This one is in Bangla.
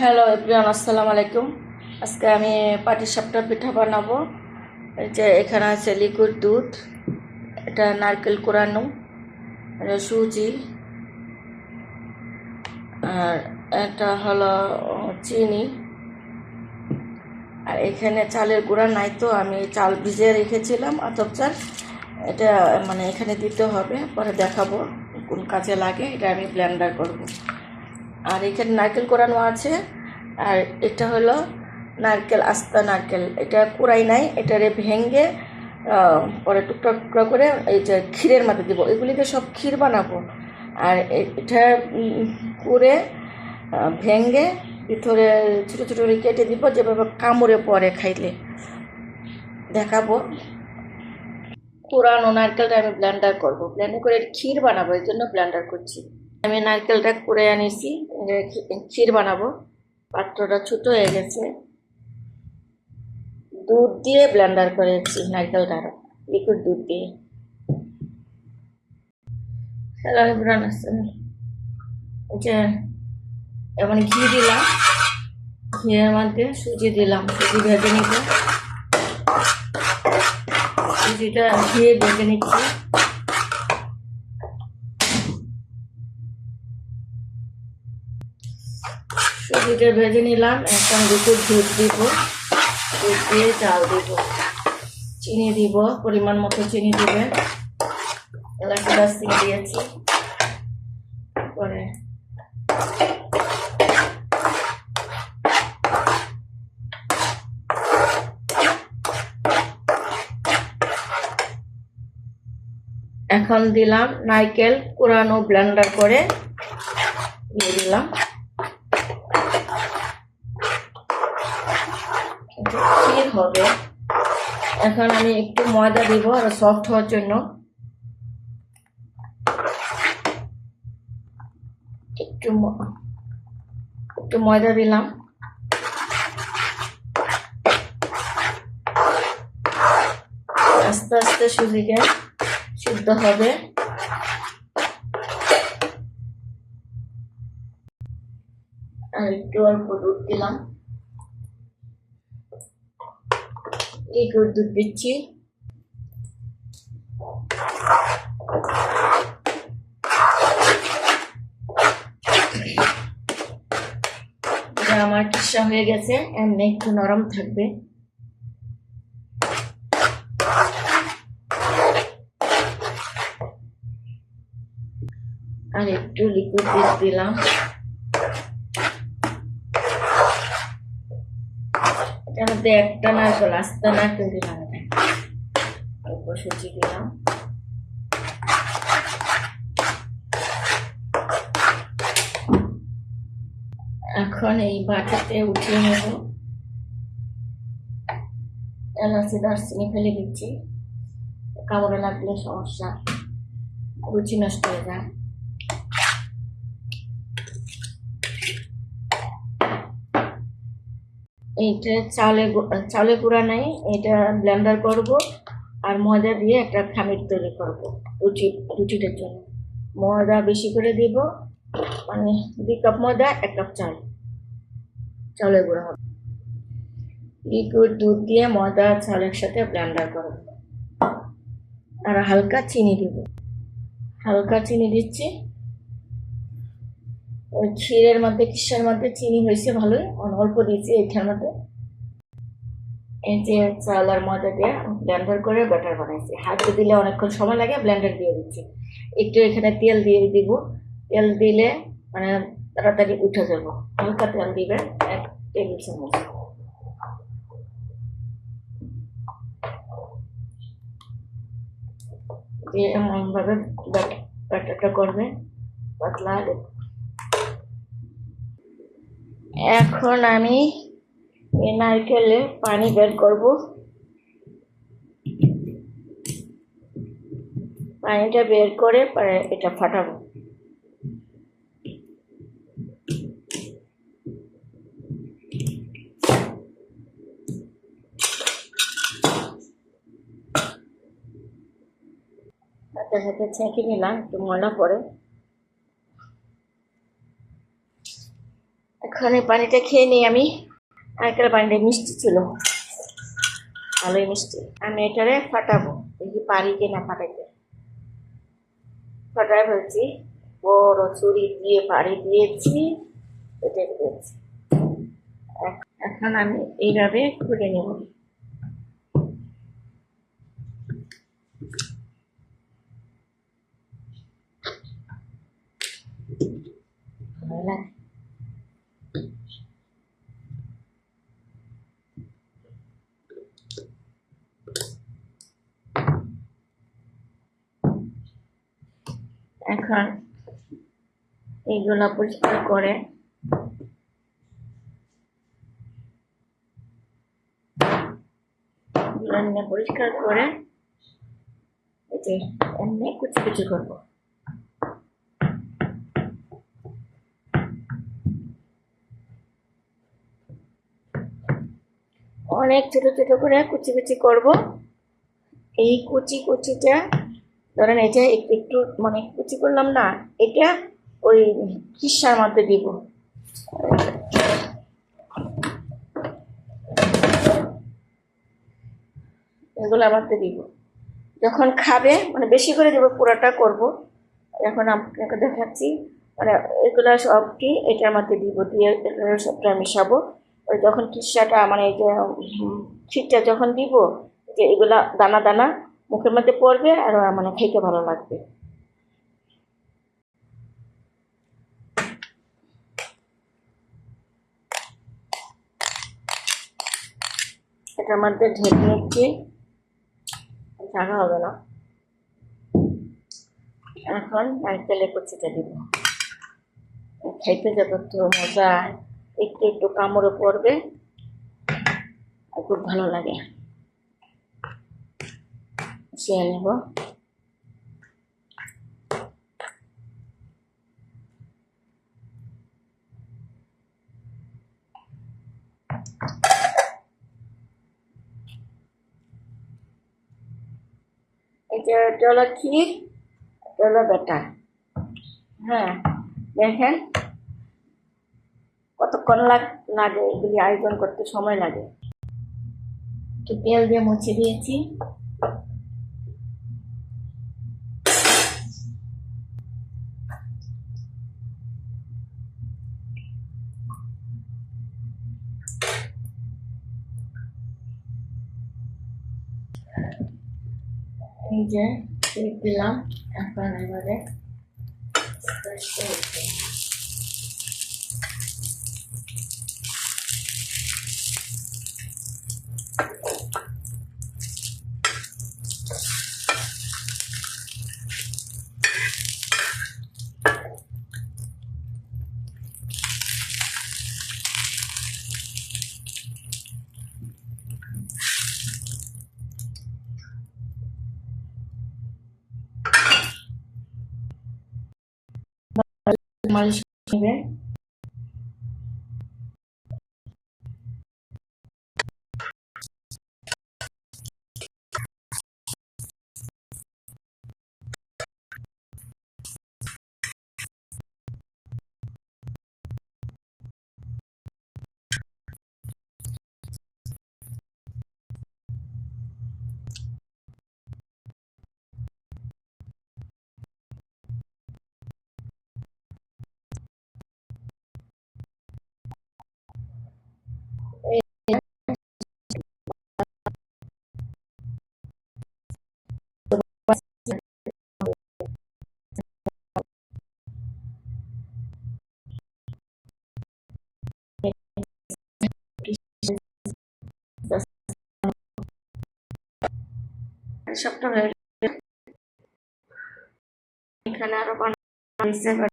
হ্যালো এভরিওয়ান আসসালামু আলাইকুম। আজকে আমি পাটিসাপটা পিঠা বানাবো। এই যে এখানে আছে লিকুইড দুধ, এটা নারকেল কোরানো, সুজি, আর এটা হলো চিনি। আর এখানে চালের গুঁড়া নাই তো, আমি চাল ভিজিয়ে রেখেছিলাম, আতপ চাল। এটা মানে এখানে দিতে হবে, পরে দেখাবো কোন কাজে লাগে, এটা আমি ব্লেন্ডার করব। আর এখানে নারকেল কোরানো আছে। আর এটা হলো নারকেল আস্তা নারকেল। এটা কুড়াই নাই এটারে ভেঙে আহ, পরে টুকরা টুকরা করে এই যে ক্ষীরের মধ্যে দেবো। এগুলিকে সব ক্ষীর বানাবো। আর এটা করে আহ, ভেঙে ভিতরে ছোটো ছোটো করে কেটে দিব যেভাবে কামড়ে পরে খাইলে। দেখাবো। কোরানো নারকেলটা আমি ব্লেন্ডার করব। ব্লেন্ডার করে ক্ষীর বানাবো এই জন্য ব্লেন্ডার করছি। আমি নারকেলটা কুড়ে আনিছি ক্ষীর বানাবো। পাত্রটা ছোট হয়ে গেছে। দুধ দিয়ে ব্লেন্ডার করেছি নারকেলটা লিকুইড দুধ দিয়ে। হ্যালো যে, এমন ঘি দিলাম, ঘিয়ের মধ্যে সুজি দিলাম, সুজি ভেজে নিতে সুজিটা ঘিয়ে ভেজে নিচ্ছি। সুজিটা ভেজে নিলাম এখন দুটো দুধ দিব, দুধ দিয়ে চাল দিব, চিনি দিব, পরিমাণ মতো চিনি দিবে এলাচ দারচিনি দিয়েছি। এখন দিলাম নারকেল কোরানো ব্লেন্ডার করে, দিয়ে দিলাম এটা ক্ষীর হবে। এখন আমি একটু ময়দা দিব আর সফট হওয়ার জন্য। একটু একটু ময়দা দিলাম। আস্তে আস্তে সুজিকে সিদ্ধ হবে। আর একটু অল্প দুধ দিলাম। লিকুইড দুধ দিচ্ছি। আমার কিসা হয়ে গেছে এমনি একটু নরম থাকবে। আর একটু লিকুইড দিলাম। এটার মধ্যে একটা নারকেল আস্তে নারকেল দিলাম। অল্প সুজি দিলাম। এখন এই বাটিতে উঠিয়ে নেব। এলাচি দারচিনি ফেলে দিচ্ছি। কামড়ে লাগলে সমস্যা, রুচি নষ্ট হয়ে যায়। এইটা চালে গু- চালে গুঁড়া নাই, এটা ব্লেন্ডার করব আর ময়দা দিয়ে একটা খামির তৈরি করব, রুটি, রুটিটার জন্য। ময়দা বেশি করে দিব মানে দুই কাপ ময়দা, এক কাপ চাল। চালের গুঁড়া হবে। লিকুইড দুধ দিয়ে ময়দা চালের সাথে ব্লেন্ডার করব। আর হালকা চিনি দিব। হালকা চিনি দিচ্ছি। ওই ক্ষীরের মধ্যে, কিসের মধ্যে চিনি হয়েছে ভালোই অল্প দিয়েছি এইটার মধ্যে। এই যে চাল আর ময়দা দিয়ে ব্লেন্ডার করে ব্যাটার বানাইছি। হাতে দিলে অনেকক্ষণ সময় লাগে, ব্লেন্ডার দিয়ে দিচ্ছি। একটু এখানে তেল দিয়ে দিব। তেল দিলে মানে তাড়াতাড়ি উঠে যাব। হালকা তেল দিবে, এক টেবিল চামচ। এমনভাবে ব্যাটারটা করবে, পাতলা এখন আমি এই নারকেলে পানি বের করব। পানিটা বের করে এটা ফাটাবো। হাতে হাতে ছেঁকে নিলাম, একটু ময়লা পড়ে। এই পানিটা খেয়ে নিই আমি। আগেকার পানিটা মিষ্টি ছিল। ভালোই মিষ্টি। আমি এটারে ফাটাবো। দেখি পারি কিনা ফাটাইতে ফাটাই ফেলছি। বড় ছুরি দিয়ে পাড়ি দিয়েছি। এটা দিয়েছি। এখ- এখন আমি এইভাবে খুলে নেব ভালো লাগে। এখন এইগুলা পরিষ্কার করে পরিষ্কার করে যে এমনি কুচি কুচি করব। অনেক ছোট ছোট করে কুচি কুচি করব। এই কুচি কুচিটা ধরেন এটা একটু মানে কুচি করলাম না, এটা ওই খিসার মধ্যে দিব। এগুলো মধ্যে দিব। যখন খাবে মানে বেশি করে দেবো, পুরোটা করব। এখন আপনাকে দেখাচ্ছি মানে এগুলো সবটি এটার মধ্যে দিব, দিয়ে সবটা মিশাবো। ওই যখন খিসাটা মানে যে খিটটা যখন দিব, যে এগুলা দানা দানা মুখের মধ্যে পড়বে আর মানে খেতে ভালো লাগবে। এটার মধ্যে ঢেকে নিচ্ছি। জায়গা হবে না। এখন নারকেলের কুচিটা দিব। খাইতে যত মজা, একটু একটু কামড়ে পড়বে, আর খুব ভালো লাগে। সে নেব এটা এটা হলো ক্ষীর এটা হলো বেটা হ্যাঁ দেখেন কতক্ষণ লাগে এগুলি আয়োজন করতে সময় লাগে একটু তেল দিয়ে মুছে দিয়েছি এই যে তেল দিলাম এখন এবারে spread করে দিই। সবটা হয়ে এখানে আরও বানানো